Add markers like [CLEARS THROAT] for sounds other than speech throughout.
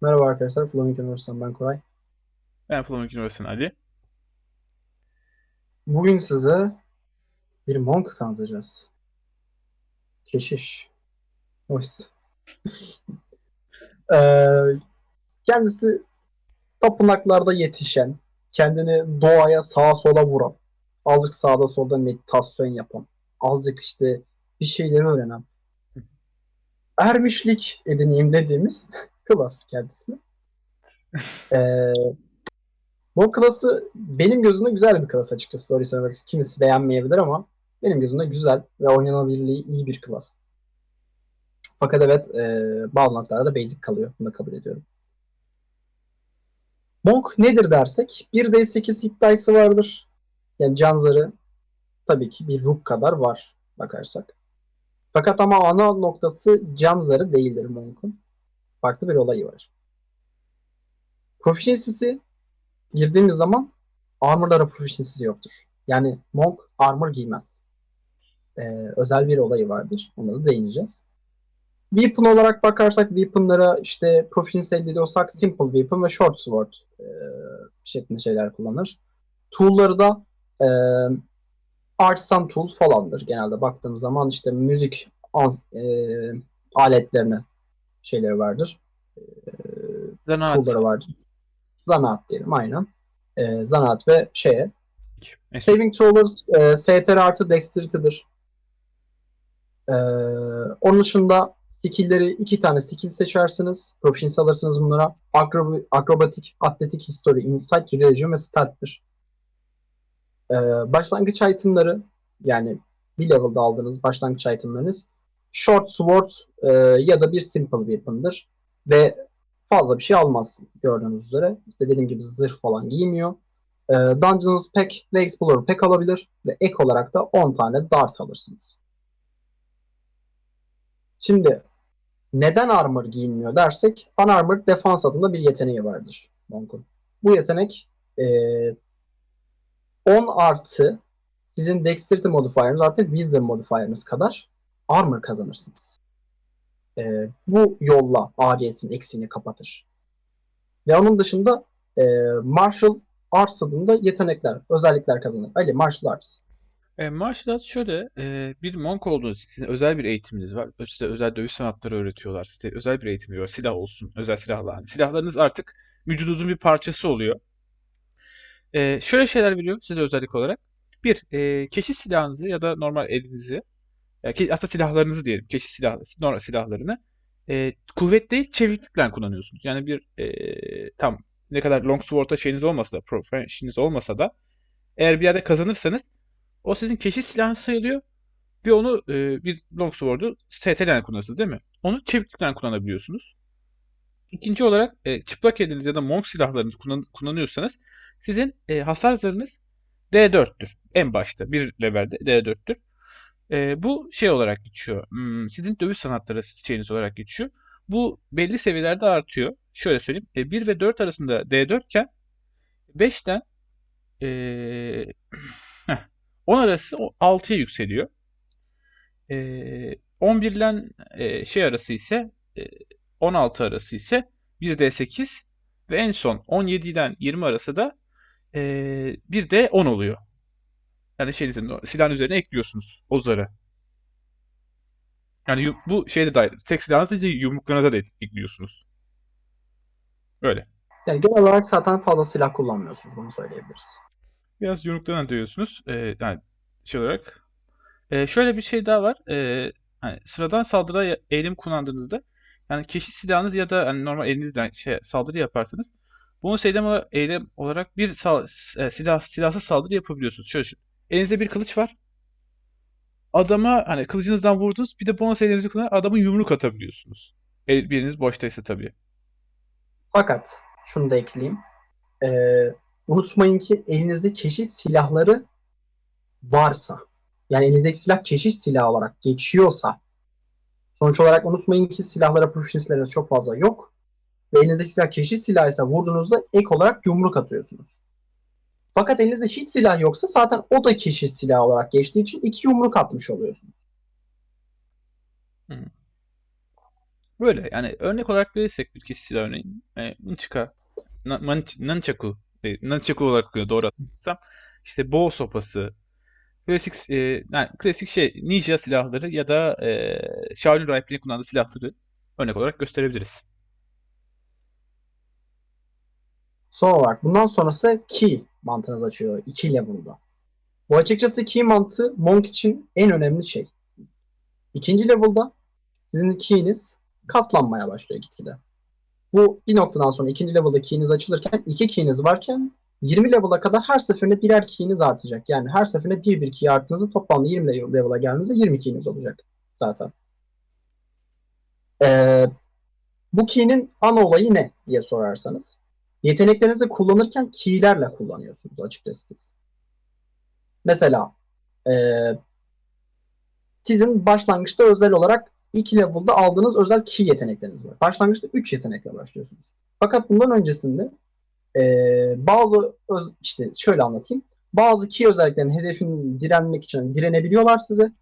Merhaba arkadaşlar, Flaming Üniversitesi'nden ben Koray. Ben Flaming Üniversitesi'nin Ali. Bugün size bir monk tanıtacağız. Keşiş. Hoş. [LAUGHS] Ee, kendisi tapınaklarda yetişen, kendini doğaya sağa sola vuran, azıcık sağda solda meditasyon yapan, azıcık işte bir şeyleri öğrenen, ermişlik edineyim dediğimiz klas kendisi. Ee, bu klası benim gözümde güzel bir klas açıkçası doğruyu söylemek. Kimisi beğenmeyebilir ama benim gözümde güzel ve oynanabilirliği iyi bir klas. Fakat evet e, bazı noktalarda basic kalıyor. Bunu da kabul ediyorum. Monk nedir dersek 1d8 hit dice'ı vardır. Yani can zarı tabii ki bir rook kadar var bakarsak. Fakat ama ana noktası can zarı değildir Monk'un. Farklı bir olayı var. Proficiency'si girdiğimiz zaman armor'lara proficiency'si yoktur. Yani Monk armor giymez. Ee, özel bir olayı vardır. Ona da değineceğiz. Weapon olarak bakarsak weapon'lara işte proficiency elde ediyorsak simple weapon ve short sword e, şeklinde şeyler kullanır. Tool'ları da e, artisan tool falandır. Genelde baktığımız zaman işte müzik e, aletlerine şeyleri vardır. E, Zanaat. tool'ları vardır. Zanaat diyelim aynen. E, zanaat ve şeye. Eski. Saving throw'ları e, STR artı dexterity'dir. E, onun dışında skill'leri iki tane skill seçersiniz. Proficiency alırsınız bunlara. Acrob akrobatik, atletik, history, insight, religion ve stealth'tir. E, başlangıç itemları yani bir level'da aldığınız başlangıç itemlarınız short sword e, ya da bir simple weapon'dır. Ve fazla bir şey almaz gördüğünüz üzere. İşte dediğim gibi zırh falan giymiyor. E, Dungeons Pack ve Explorer Pack alabilir ve ek olarak da 10 tane dart alırsınız. Şimdi neden armor giyinmiyor dersek unarmored defans adında bir yeteneği vardır Monk'un. Bu yetenek e, 10 artı sizin dexterity modifier'ınız artı wisdom modifier'ınız kadar armor kazanırsınız. E, bu yolla ACS'in eksiğini kapatır. Ve onun dışında e, martial arts adında yetenekler, özellikler kazanır. Ali martial arts. E, martial arts şöyle, e, bir monk olduğunuz için sizin özel bir eğitiminiz var. Size özel dövüş sanatları öğretiyorlar. Size özel bir eğitim var. Silah olsun, özel silahlar. Silahlarınız artık vücudunuzun bir parçası oluyor. E, şöyle şeyler veriyor size özellik olarak. Bir, e, keşif silahınızı ya da normal elinizi, ya ke- aslında silahlarınızı diyelim, keşif silah, normal silahlarını e, kuvvet değil çeviklikle kullanıyorsunuz. Yani bir e, tam ne kadar longsword'a şeyiniz olmasa da, professioniniz olmasa da eğer bir yerde kazanırsanız o sizin keşif silahınız sayılıyor. Bir onu e, bir longsword'u ST'den kullanırsınız değil mi? Onu çeviklikten kullanabiliyorsunuz. İkinci olarak e, çıplak eliniz ya da monk silahlarınızı kullan- kullanıyorsanız sizin e, hasar zarınız D4'tür. En başta bir levelde D4'tür. E, bu şey olarak geçiyor. Hmm, sizin dövüş sanatları şeyiniz olarak geçiyor. Bu belli seviyelerde artıyor. Şöyle söyleyeyim. E, 1 ve 4 arasında D4 iken 5'ten e, [CLEARS THROAT] heh, 10 arası o 6'ya yükseliyor. E, 11 ile şey arası ise e, 16 arası ise 1D8 ve en son 17 ile 20 arası da e, 1D10 oluyor. Yani şeyinizin silahın üzerine ekliyorsunuz o zarı. Yani bu şeyde dair. Tek silahınızı değil, yumruklarınıza da ekliyorsunuz. Öyle. Yani genel olarak zaten fazla silah kullanmıyorsunuz bunu söyleyebiliriz. Biraz yumruklarına diyorsunuz. Ee, yani şey olarak. Ee, şöyle bir şey daha var. Ee, hani sıradan saldırıya eğilim kullandığınızda yani keşif silahınız ya da hani normal elinizle şey, saldırı yaparsanız bunu eylem, ola- eylem olarak bir sal- e, silah silahsız saldırı yapabiliyorsunuz. Şöyle düşün. Elinizde bir kılıç var. Adama hani kılıcınızdan vurdunuz. Bir de bonus elinizi kullanarak adamın yumruk atabiliyorsunuz. El, biriniz boştaysa tabii. Fakat şunu da ekleyeyim. Ee, unutmayın ki elinizde keşiş silahları varsa yani elinizdeki silah keşiş silahı olarak geçiyorsa sonuç olarak unutmayın ki silahlara proficiency'leriniz çok fazla yok. Ve elinizdeki silah keşiş silahıysa vurduğunuzda ek olarak yumruk atıyorsunuz. Fakat elinizde hiç silah yoksa zaten o da keşiş silahı olarak geçtiği için iki yumruk atmış oluyorsunuz. Böyle yani örnek olarak verirsek bir kişi silah örneğin e, Nunchika, Nunchaku, e, Nunchaku olarak doğru hatırlarsam. İşte bow sopası, klasik e, yani klasik şey ninja silahları ya da e, Shaolin rahiplerin kullandığı silahları örnek olarak gösterebiliriz. Son olarak bundan sonrası key mantığınız açıyor. 2 level'da. Bu açıkçası key mantığı Monk için en önemli şey. İkinci level'da sizin key'iniz katlanmaya başlıyor gitgide. Bu bir noktadan sonra ikinci level'da key'iniz açılırken iki key'iniz varken 20 level'a kadar her seferinde birer key'iniz artacak. Yani her seferinde bir bir key arttığınızda toplamda 20 level'a geldiğinizde 20 key'iniz olacak zaten. Ee, bu key'nin ana olayı ne diye sorarsanız yeteneklerinizi kullanırken key'lerle kullanıyorsunuz açıkçası siz. Mesela eee, sizin başlangıçta özel olarak 2 level'da aldığınız özel key yetenekleriniz var. Başlangıçta 3 yetenekle başlıyorsunuz. Fakat bundan öncesinde eee, bazı öz, işte şöyle anlatayım. Bazı key özelliklerin hedefini direnmek için direnebiliyorlar size.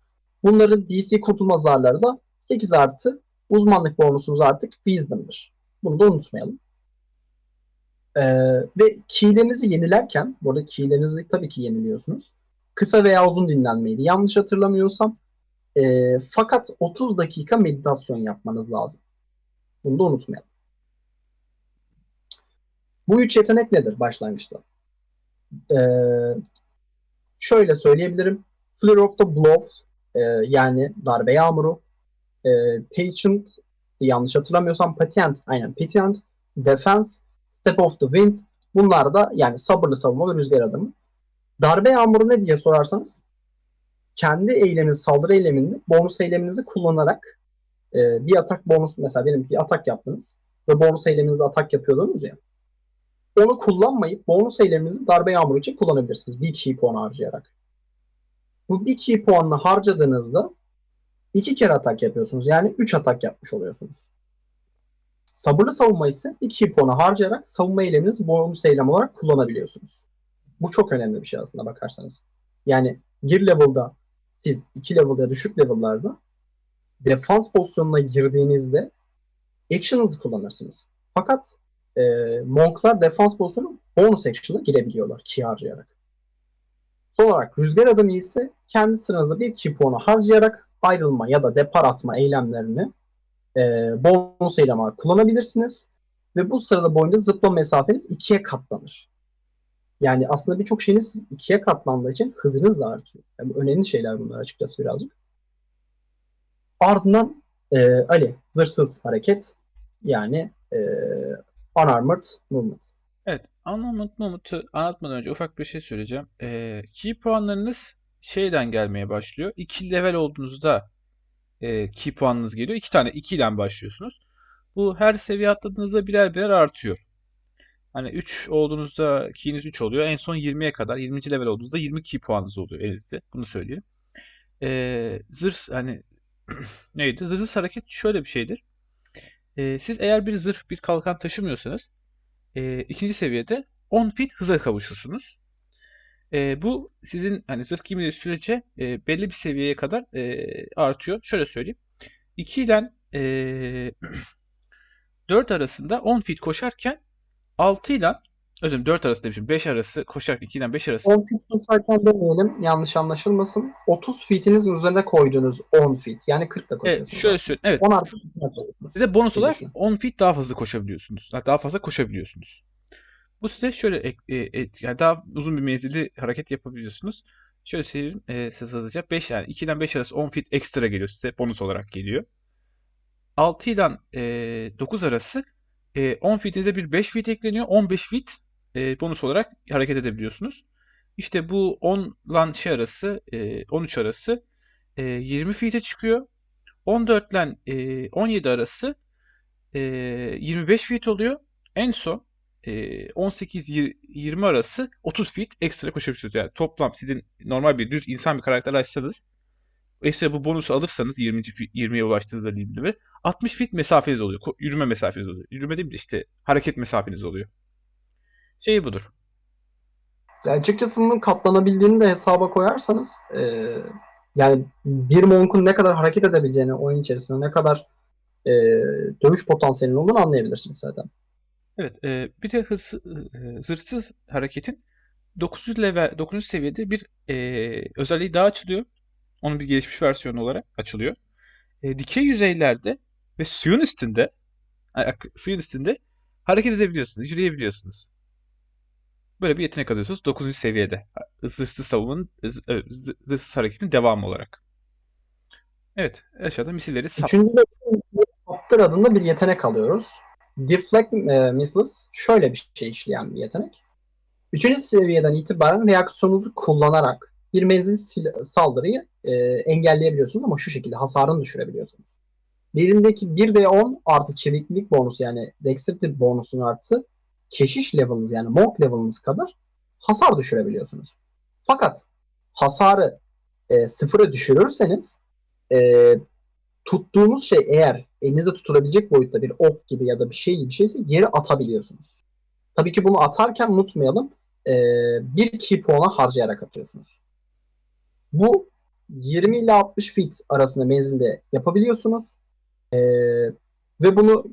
Bunların DC kurtulma zarları da 8 artı uzmanlık bonusunuz artık Wisdom'dır. Bunu da unutmayalım. Ee, ve keylerinizi yenilerken, bu arada keylerinizi tabii ki yeniliyorsunuz. Kısa veya uzun dinlenmeydi. Yanlış hatırlamıyorsam. Ee, fakat 30 dakika meditasyon yapmanız lazım. Bunu da unutmayalım. Bu üç yetenek nedir başlangıçta? Ee, şöyle söyleyebilirim. Flare of the Blows e, yani darbe yağmuru. E, patient yanlış hatırlamıyorsam Patient aynen Patient Defense Step of the Wind. Bunlar da yani sabırlı savunma ve rüzgar adımı. Darbe yağmuru ne diye sorarsanız kendi eyleminiz, saldırı eyleminde bonus eyleminizi kullanarak e, bir atak bonus mesela diyelim bir atak yaptınız ve bonus eyleminizde atak yapıyordunuz ya. Onu kullanmayıp bonus eyleminizi darbe yağmuru için kullanabilirsiniz. Bir key puan harcayarak. Bu bir key puanını harcadığınızda iki kere atak yapıyorsunuz. Yani 3 atak yapmış oluyorsunuz. Sabırlı savunma ise 2 puanı harcayarak savunma eyleminizi bonus eylem olarak kullanabiliyorsunuz. Bu çok önemli bir şey aslında bakarsanız. Yani bir level'da siz 2 level düşük level'larda defans pozisyonuna girdiğinizde action'ınızı kullanırsınız. Fakat e, monklar defans pozisyonu bonus action'a girebiliyorlar ki harcayarak. Son olarak rüzgar adamı ise kendi sıranızda bir key puanı harcayarak ayrılma ya da depar atma eylemlerini e, bonus olarak kullanabilirsiniz. Ve bu sırada boyunca zıpla mesafeniz ikiye katlanır. Yani aslında birçok şeyiniz ikiye katlandığı için hızınız da artıyor. Yani önemli şeyler bunlar açıkçası birazcık. Ardından e, Ali, zırhsız hareket yani e, unarmored movement. Evet, anlamut Mamut'u anlatmadan önce ufak bir şey söyleyeceğim. Ee, key puanlarınız şeyden gelmeye başlıyor. 2 level olduğunuzda e, key puanınız geliyor. 2 tane 2 ile başlıyorsunuz. Bu her seviye atladığınızda birer birer artıyor. Hani 3 olduğunuzda key'iniz 3 oluyor. En son 20'ye kadar 20. level olduğunuzda 20 key puanınız oluyor elinizde. Bunu söyleyeyim. Ee, zırh hani [CLEARS THROAT] neydi? Zırhsız hareket şöyle bir şeydir. Ee, siz eğer bir zırh, bir kalkan taşımıyorsanız e, ikinci seviyede 10 feet hıza kavuşursunuz. E, bu sizin hani zırh giymediği sürece e, belli bir seviyeye kadar e, artıyor. Şöyle söyleyeyim. 2 ile e, [CLEARS THROAT] 4 arasında 10 feet koşarken 6 ile özür dilerim 4 arası demişim. 5 arası koşarken 2 ile 5 arası 10 feet koşarken demeyelim yanlış anlaşılmasın. 30 feetinizin üzerine koyduğunuz 10 feet yani 40 da Evet, koşuyorsunuz. şöyle aslında. söyleyeyim. Evet. 10 artı. Size bonus olarak düşünün. 10 feet daha hızlı koşabiliyorsunuz. Daha fazla koşabiliyorsunuz. Bu size şöyle ek- e, et- yani daha uzun bir menzilli hareket yapabiliyorsunuz. Şöyle söyleyeyim e, size hızlıca 5 yani 2 ile 5 arası 10 feet ekstra geliyor size bonus olarak geliyor. 6 ile e, 9 arası e, 10 feet'inize bir 5 feet ekleniyor. 15 feet e, bonus olarak hareket edebiliyorsunuz. İşte bu 10 ile şey arası e, 13 arası e, 20 feet'e çıkıyor. 14 ile e, 17 arası e, 25 feet oluyor. En son 18-20 arası 30 feet ekstra koşabiliyorsunuz. Yani toplam sizin normal bir düz insan bir karakter açsanız ekstra bu bonusu alırsanız 20. feet- 20'ye ulaştığınızda gibi 60 feet mesafeniz oluyor. Yürüme mesafeniz oluyor. Yürüme değil de işte hareket mesafeniz oluyor. Şey budur. Ya açıkçası bunun katlanabildiğini de hesaba koyarsanız e, yani bir monk'un ne kadar hareket edebileceğini oyun içerisinde ne kadar e, dövüş potansiyelinin olduğunu anlayabilirsiniz zaten. Evet, e, bir de hırsı, e, zırhsız hareketin 900 level 900 seviyede bir e, özelliği daha açılıyor. Onun bir gelişmiş versiyonu olarak açılıyor. E, dikey yüzeylerde ve suyun üstünde suyun üstünde hareket edebiliyorsunuz, yürüyebiliyorsunuz. Böyle bir yetenek alıyorsunuz 900 seviyede. Zırhsız savunmanın, zırhsız hareketin devamı olarak. Evet, aşağıda misilleri sap. Üçüncü de adında bir yetenek alıyoruz. Deflect e, Missiles şöyle bir şey işleyen bir yetenek. Üçüncü seviyeden itibaren reaksiyonunuzu kullanarak bir menzil saldırıyı e, engelleyebiliyorsunuz ama şu şekilde hasarını düşürebiliyorsunuz. Birindeki 1d10 artı çeviklik bonusu yani dexterity bonusunun artı keşiş level'ınız yani monk level'ınız kadar hasar düşürebiliyorsunuz. Fakat hasarı e, sıfıra düşürürseniz e, tuttuğunuz şey eğer elinizde tutulabilecek boyutta bir ok gibi ya da bir şey gibi bir şeyse geri atabiliyorsunuz. Tabii ki bunu atarken unutmayalım e, bir key puanı harcayarak atıyorsunuz. Bu 20 ile 60 feet arasında menzilde yapabiliyorsunuz. E, ve bunu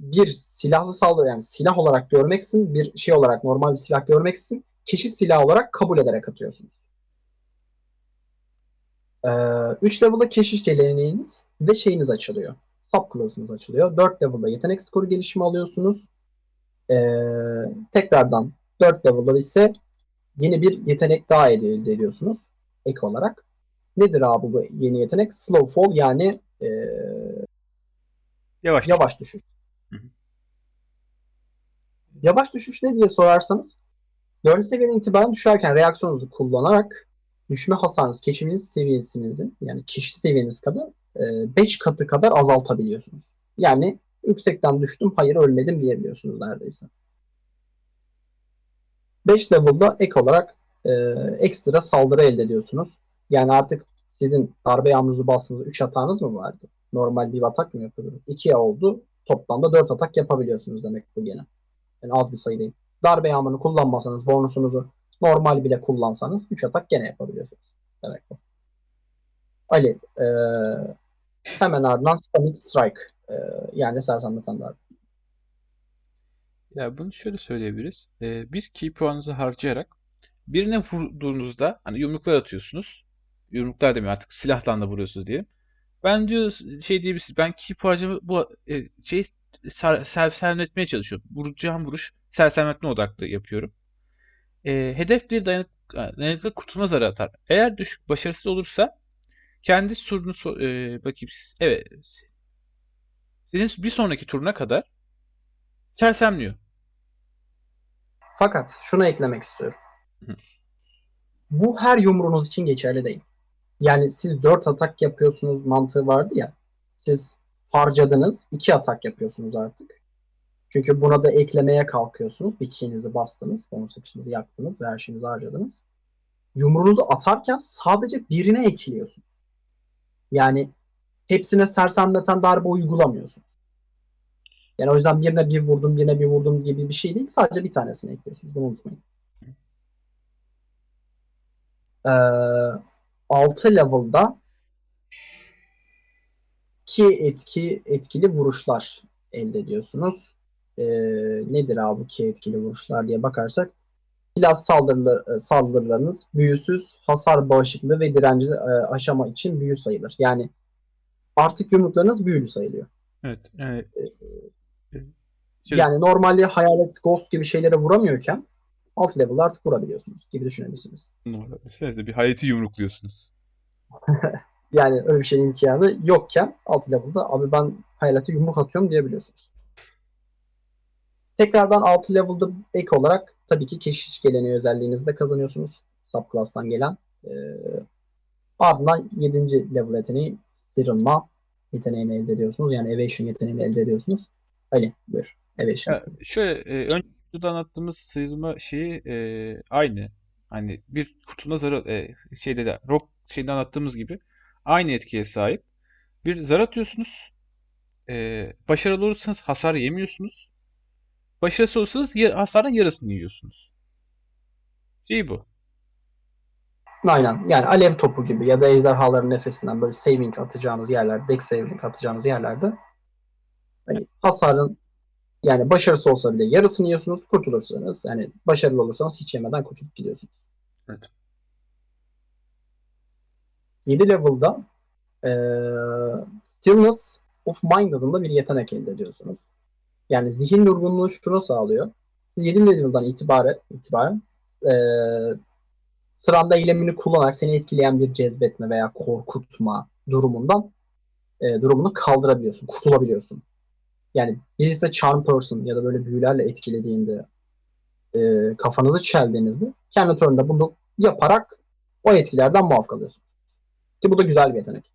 bir silahlı saldırı yani silah olarak görmeksin, bir şey olarak normal bir silah görmeksin, kişi silah olarak kabul ederek atıyorsunuz. 3 level'da keşiş geleneğiniz ve şeyiniz açılıyor. Sub class'ınız açılıyor. 4 level'da yetenek skoru gelişimi alıyorsunuz. Ee, tekrardan 4 level'da ise yeni bir yetenek daha elde elde ediyorsunuz ek olarak. Nedir abi bu yeni yetenek? Slow fall yani ee, Yavaş. yavaş düşüş. Hı hı. Yavaş düşüş ne diye sorarsanız 4. seviyeden itibaren düşerken reaksiyonunuzu kullanarak düşme hasarınız keçiminiz seviyesinizin yani kişi seviyeniz kadar 5 katı kadar azaltabiliyorsunuz. Yani yüksekten düştüm hayır ölmedim diyebiliyorsunuz neredeyse. 5 level'da ek olarak e, ekstra saldırı elde ediyorsunuz. Yani artık sizin darbe yağmurunuzu bastığınız 3 atağınız mı vardı? Normal bir atak mı yapıyordunuz? 2 oldu. Toplamda 4 atak yapabiliyorsunuz demek bu gene. Yani az bir sayı değil. Darbe yağmurunu kullanmasanız bonusunuzu normal bile kullansanız 3 atak gene yapabiliyorsunuz. Demek bu. Ali e, hemen ardından Stunning Strike e, yani sersemleten darbe. Ya bunu şöyle söyleyebiliriz. Ee, bir key puanınızı harcayarak birine vurduğunuzda hani yumruklar atıyorsunuz. Yumruklar demiyor artık silahtan da vuruyorsunuz diyelim. Ben diyor şey diyebilirsiniz. Ben key puanımı bu e, şey ser, sersemletmeye çalışıyorum. Vuracağım vuruş sersemletme odaklı yapıyorum. Ee, hedef bir dayanık, dayanıklı kurtulma zarı atar. Eğer düşük başarısız olursa kendi turunu so- e, bakayım. Evet. Sizin bir sonraki turuna kadar sersemliyor. Fakat şunu eklemek istiyorum. Hı. Bu her yumruğunuz için geçerli değil. Yani siz 4 atak yapıyorsunuz mantığı vardı ya. Siz harcadınız 2 atak yapıyorsunuz artık. Çünkü buna da eklemeye kalkıyorsunuz. Bir key'inizi bastınız. Bonus action'ınızı yaktınız ve her şeyinizi harcadınız. Yumruğunuzu atarken sadece birine ekliyorsunuz. Yani hepsine sersemleten darbe uygulamıyorsunuz. Yani o yüzden birine bir vurdum, birine bir vurdum gibi bir şey değil. Sadece bir tanesini ekliyorsunuz. Bunu unutmayın. Ee, 6 level'da ki etki etkili vuruşlar elde ediyorsunuz. Ee, nedir abi ki etkili vuruşlar diye bakarsak silah saldırılar, saldırılarınız büyüsüz, hasar bağışıklığı ve direnci e, aşama için büyü sayılır. Yani artık yumruklarınız büyülü sayılıyor. Evet. Yani, Şöyle- Yani normalde hayalet, ghost gibi şeylere vuramıyorken alt level'da artık vurabiliyorsunuz gibi düşünebilirsiniz. Normal. Siz de bir hayati yumrukluyorsunuz. [LAUGHS] Yani öyle bir şeyin imkanı yokken alt level'da abi ben hayalete yumruk atıyorum diyebiliyorsunuz. Tekrardan 6 level'da ek olarak tabii ki keşiş geleneği özelliğinizi de kazanıyorsunuz. Subclass'tan gelen. Ee, ardından 7. level yeteneği sıyrılma yeteneğini elde ediyorsunuz. Yani evasion yeteneğini elde ediyorsunuz. Ali buyur. Evasion. Ya şöyle e, önce videoda anlattığımız sıyırma şeyi e, aynı. Hani bir kurtulma zarı e, şeyde de rock şeyde anlattığımız gibi aynı etkiye sahip. Bir zar atıyorsunuz. E, başarılı olursanız hasar yemiyorsunuz. Başarısız olursanız ya- hasarın yarısını yiyorsunuz. Şey bu. Aynen. Yani alev topu gibi ya da ejderhaların nefesinden böyle saving atacağınız yerler, deck saving atacağınız yerlerde Hani hasarın yani başarısı olsa bile yarısını yiyorsunuz, kurtulursanız yani başarılı olursanız hiç yemeden kurtulup gidiyorsunuz. Evet. 7 level'da eee, Stillness of Mind adında bir yetenek elde ediyorsunuz. Yani zihin durgunluğu şuna sağlıyor. Siz 7 level'dan itibaren, itibaren eee sıranda eylemini kullanarak seni etkileyen bir cezbetme veya korkutma durumundan e, durumunu kaldırabiliyorsun, kurtulabiliyorsun. Yani birisi de charm person ya da böyle büyülerle etkilediğinde e, kafanızı çeldiğinizde kendi turunda bunu yaparak o etkilerden muaf kalıyorsunuz. Ki bu da güzel bir yetenek.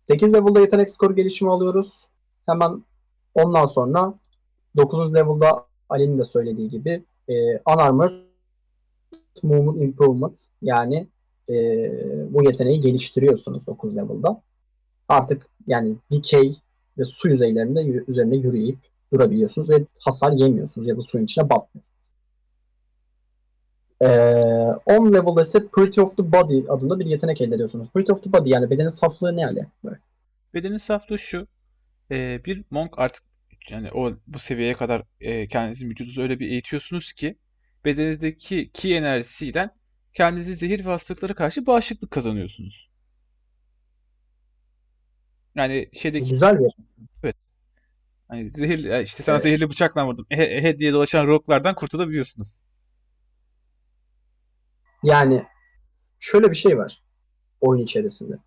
8 level'da yetenek skoru gelişimi alıyoruz. Hemen ondan sonra 9. level'da Ali'nin de söylediği gibi e, Unarmored Movement Improvement yani e, bu yeteneği geliştiriyorsunuz 9 level'da. Artık yani dikey ve su yüzeylerinde üzerine yürüyüp durabiliyorsunuz ve hasar yemiyorsunuz ya da suyun içine batmıyorsunuz. Ee, 10 level'da ise Purity of the Body adında bir yetenek elde ediyorsunuz. Purity of the Body yani bedenin saflığı ne hali? Bedenin saflığı şu. E, bir monk artık yani o bu seviyeye kadar e, kendinizi vücudunuzu öyle bir eğitiyorsunuz ki bedeninizdeki ki enerjisiyle kendinizi zehir ve hastalıklara karşı bağışıklık kazanıyorsunuz. Yani şeydeki güzel bir yetenek. hani zehir işte sana Evet. zehirli bıçakla vurdum. Ehe, ehe diye dolaşan rocklardan kurtulabiliyorsunuz. Yani şöyle bir şey var oyun içerisinde.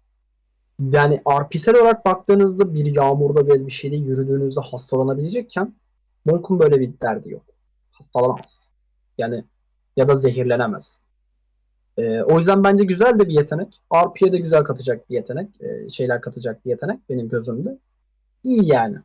Yani RP'sel olarak baktığınızda bir yağmurda böyle bir şeyde yürüdüğünüzde hastalanabilecekken Monk'un böyle bir derdi yok. Hastalanamaz. Yani ya da zehirlenemez. Ee, o yüzden bence güzel de bir yetenek. RP'ye de güzel katacak bir yetenek. Ee, şeyler katacak bir yetenek benim gözümde. İyi yani.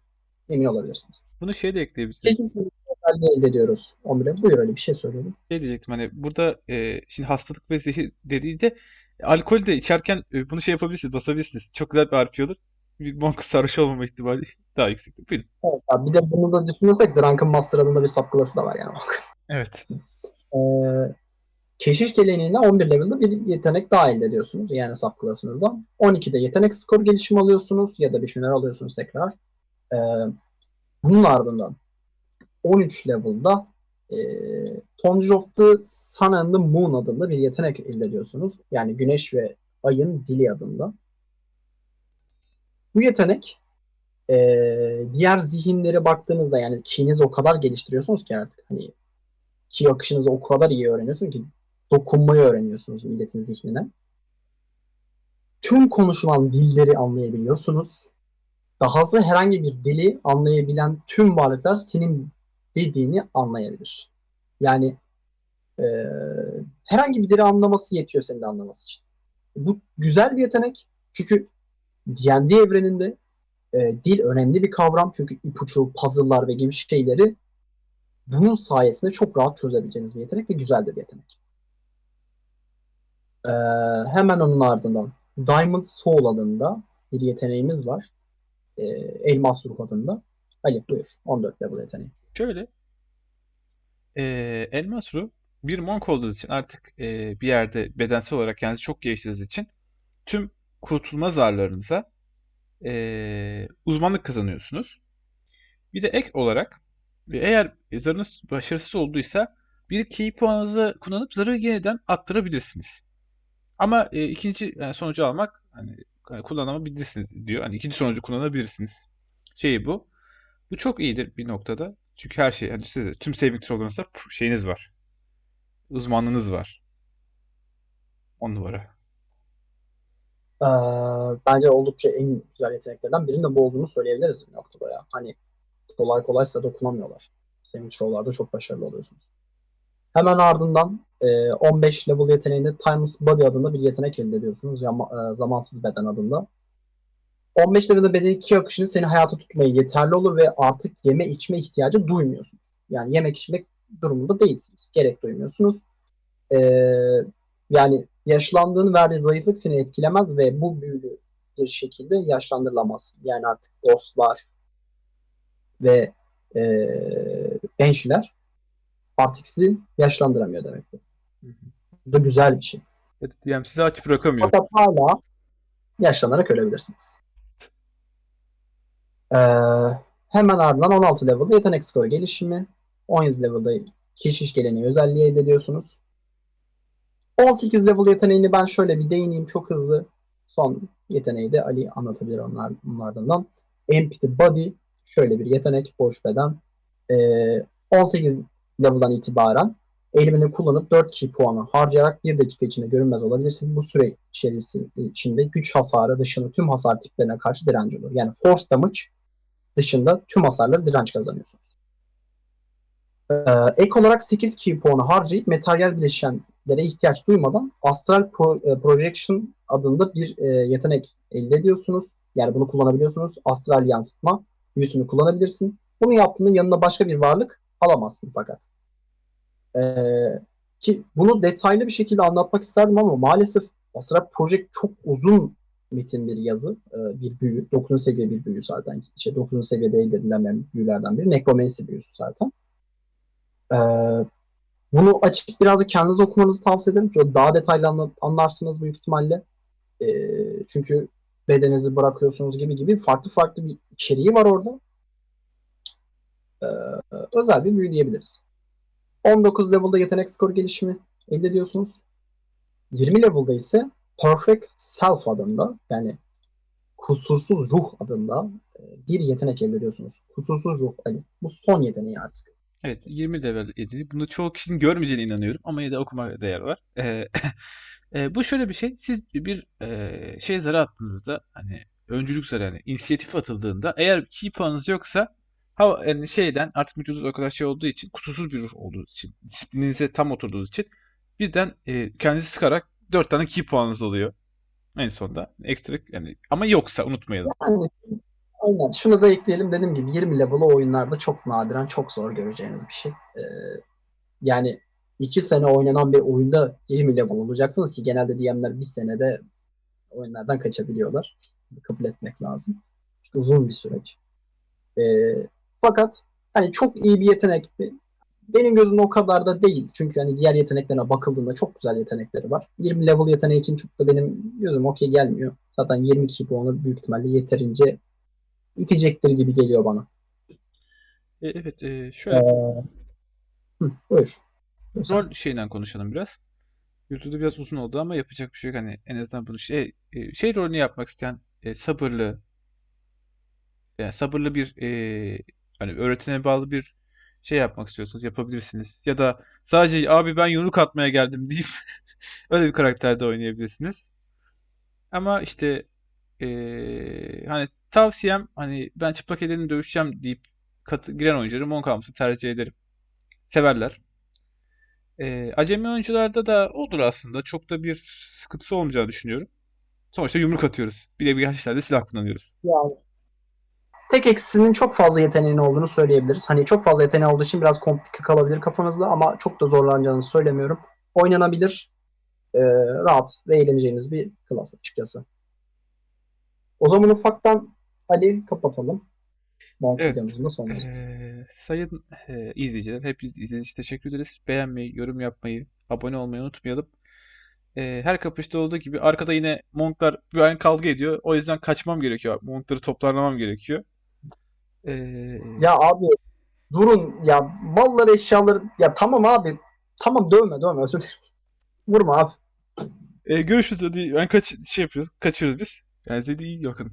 Emin olabilirsiniz. Bunu şey de ekleyebilirsiniz. Kesin özelliği elde ediyoruz. 11'e buyur öyle bir şey söylüyorum. Şey diyecektim hani burada e, şimdi hastalık ve zehir dediğinde alkol de içerken e, bunu şey yapabilirsiniz, basabilirsiniz. Çok güzel bir RP olur. Bir monk sarhoş olmama ihtimali [LAUGHS] daha yüksek. Buyurun. Evet, abi bir de bunu da düşünürsek Drunken Master adında bir sapkılası da var yani. [LAUGHS] Evet. Ee, keşiş geleneğinde 11 level'da bir yetenek daha elde ediyorsunuz. Yani sub klasınızda. 12'de yetenek skor gelişimi alıyorsunuz ya da bir şeyler alıyorsunuz tekrar. Ee, bunun ardından 13 level'da e, Tongue of the Sun and the Moon adında bir yetenek elde ediyorsunuz. Yani güneş ve ayın dili adında. Bu yetenek e, diğer zihinlere baktığınızda yani kinizi o kadar geliştiriyorsunuz ki artık hani ki akışınızı o kadar iyi öğreniyorsun ki dokunmayı öğreniyorsunuz milletin zihnine. Tüm konuşulan dilleri anlayabiliyorsunuz. Dahası herhangi bir dili anlayabilen tüm varlıklar senin dediğini anlayabilir. Yani e, herhangi bir dili anlaması yetiyor senin de anlaması için. Bu güzel bir yetenek. Çünkü D&D evreninde e, dil önemli bir kavram. Çünkü ipucu, puzzle'lar ve gibi şeyleri bunun sayesinde çok rahat çözebileceğiniz bir yetenek ve güzel de bir yetenek. Ee, hemen onun ardından Diamond Soul adında bir yeteneğimiz var. Ee, Elmas Ruh adında. Ali buyur. 14 level yeteneği. Şöyle e, Ruh bir monk olduğunuz için artık e, bir yerde bedensel olarak kendinizi çok geliştirdiğiniz için tüm kurtulma zarlarınıza e, uzmanlık kazanıyorsunuz. Bir de ek olarak ve eğer zarınız başarısız olduysa bir key puanınızı kullanıp zarı yeniden arttırabilirsiniz. Ama e, ikinci yani sonucu almak hani, hani kullanabilirsiniz diyor. Hani ikinci sonucu kullanabilirsiniz. Şeyi bu. Bu çok iyidir bir noktada. Çünkü her şey hani size tüm saving throw'larınızda şeyiniz var. Uzmanlığınız var. 10 numara. Ee, bence oldukça en güzel yeteneklerden birinin de bu olduğunu söyleyebiliriz bir noktada ya. Hani kolay kolay size dokunamıyorlar. Saving throw'larda çok başarılı oluyorsunuz. Hemen ardından e, 15 level yeteneğinde Timeless Body adında bir yetenek elde ediyorsunuz. Yama- e, zamansız beden adında. 15 level'de beden iki akışını seni hayata tutmaya yeterli olur ve artık yeme içme ihtiyacı duymuyorsunuz. Yani yemek içmek durumunda değilsiniz. Gerek duymuyorsunuz. E, yani yaşlandığın verdiği zayıflık seni etkilemez ve bu büyülü bir şekilde yaşlandırılamazsın. Yani artık ghostlar ve e, benşiler artık sizi yaşlandıramıyor demek hı. Bu da güzel bir şey. Evet, yani sizi aç bırakamıyor. Fakat hala yaşlanarak ölebilirsiniz. Ee, hemen ardından 16 level'da yetenek skoru gelişimi. 17 level'da keşiş geleneği özelliği elde ediyorsunuz. 18 level yeteneğini ben şöyle bir değineyim çok hızlı. Son yeteneği de Ali anlatabilir onlar, onlardan. Empty Body şöyle bir yetenek boş beden. Ee, 18 level'dan itibaren eğilimini kullanıp 4 key puanı harcayarak 1 dakika içinde görünmez olabilirsin. Bu süre içerisinde güç hasarı dışında tüm hasar tiplerine karşı direnci olur. Yani force damage dışında tüm hasarları direnç kazanıyorsunuz. Ee, ek olarak 8 key puanı harcayıp materyal bileşenlere ihtiyaç duymadan Astral Pro- e, Projection adında bir e, yetenek elde ediyorsunuz. Yani bunu kullanabiliyorsunuz. Astral yansıtma büyüsünü kullanabilirsin. Bunu yaptığında yanına başka bir varlık alamazsın fakat. Ee, ki bunu detaylı bir şekilde anlatmak isterdim ama maalesef Astral Project çok uzun metin bir yazı, e, bir büyü. 9. seviye bir büyü zaten. İşte 9. seviyede elde edilen büyülerden biri. Necromancy büyüsü zaten. Ee, bunu açık birazcık kendiniz okumanızı tavsiye ederim. Çünkü daha detaylı anla- anlarsınız büyük ihtimalle. Ee, çünkü bedeninizi bırakıyorsunuz gibi gibi farklı farklı bir içeriği var orada. Özel bir büyü diyebiliriz. 19 level'da yetenek skoru gelişimi elde ediyorsunuz. 20 level'da ise Perfect Self adında yani kusursuz ruh adında e, bir yetenek elde ediyorsunuz. Kusursuz ruh Ali. Bu son yeteneği artık. Evet 20 level edildi. Bunu çoğu kişinin görmeyeceğine inanıyorum ama yine okuma değer var. Ee, [LAUGHS] e, bu şöyle bir şey. Siz bir e, şey zarı attığınızda hani öncülük zarı yani inisiyatif atıldığında eğer key puanınız yoksa ha, yani şeyden artık vücudunuz o kadar şey olduğu için kusursuz bir ruh olduğu için disiplininize tam oturduğu için birden e, kendinizi sıkarak 4 tane key puanınız oluyor. En sonunda ekstra yani ama yoksa unutmayalım. Yani aynen şunu da ekleyelim dediğim gibi 20 level'ı oyunlarda çok nadiren çok zor göreceğiniz bir şey. Ee, yani 2 sene oynanan bir oyunda 20 level olacaksınız ki genelde DM'ler bir senede oyunlardan kaçabiliyorlar. Kabul etmek lazım. Çünkü uzun bir süreç. Ee, fakat hani çok iyi bir yetenek? Benim gözümde o kadar da değil. Çünkü hani diğer yeteneklerine bakıldığında çok güzel yetenekleri var. 20 level yeteneği için çok da benim gözüm okey gelmiyor. Zaten 22 puanı büyük ihtimalle yeterince itecektir gibi geliyor bana. E, evet e, şöyle Ee, hı, buyur. Rol şeyinden konuşalım biraz. YouTube'da biraz uzun oldu ama yapacak bir şey yok. Hani en azından bunu şey e, şey rolünü yapmak isteyen e, sabırlı yani sabırlı bir e, hani öğretine bağlı bir şey yapmak istiyorsanız yapabilirsiniz. Ya da sadece abi ben yumruk atmaya geldim [LAUGHS] deyip öyle bir karakterde oynayabilirsiniz. Ama işte e, hani tavsiyem hani ben çıplak ellerimle dövüşeceğim deyip katı, giren oyuncuları Monk almasını tercih ederim. Severler. Ee, acemi oyuncularda da olur aslında. Çok da bir sıkıntısı olmayacağını düşünüyorum. Sonuçta yumruk atıyoruz. Bir de birkaç tane silah kullanıyoruz. Yani tek eksisinin çok fazla yeteneğinin olduğunu söyleyebiliriz. Hani çok fazla yeteneği olduğu için biraz komplike kalabilir kafanızda ama çok da zorlanacağını söylemiyorum. Oynanabilir, e, rahat ve eğleneceğiniz bir klas açıkçası. O zaman ufaktan Ali kapatalım. Monk Evet. Ee, sayın e, izleyiciler, hepiniz izlediğiniz için teşekkür ederiz. Beğenmeyi, yorum yapmayı, abone olmayı unutmayalım. Ee, her kapışta olduğu gibi arkada yine Monklar bir an kavga ediyor. O yüzden kaçmam gerekiyor. Monkları toparlamam gerekiyor. Ee, Ya abi durun ya malları eşyaları ya tamam abi tamam dövme dövme özür dilerim. Vurma abi. e, görüşürüz hadi. Ben kaç şey yapıyoruz. Kaçıyoruz biz. Yani size iyi bakın.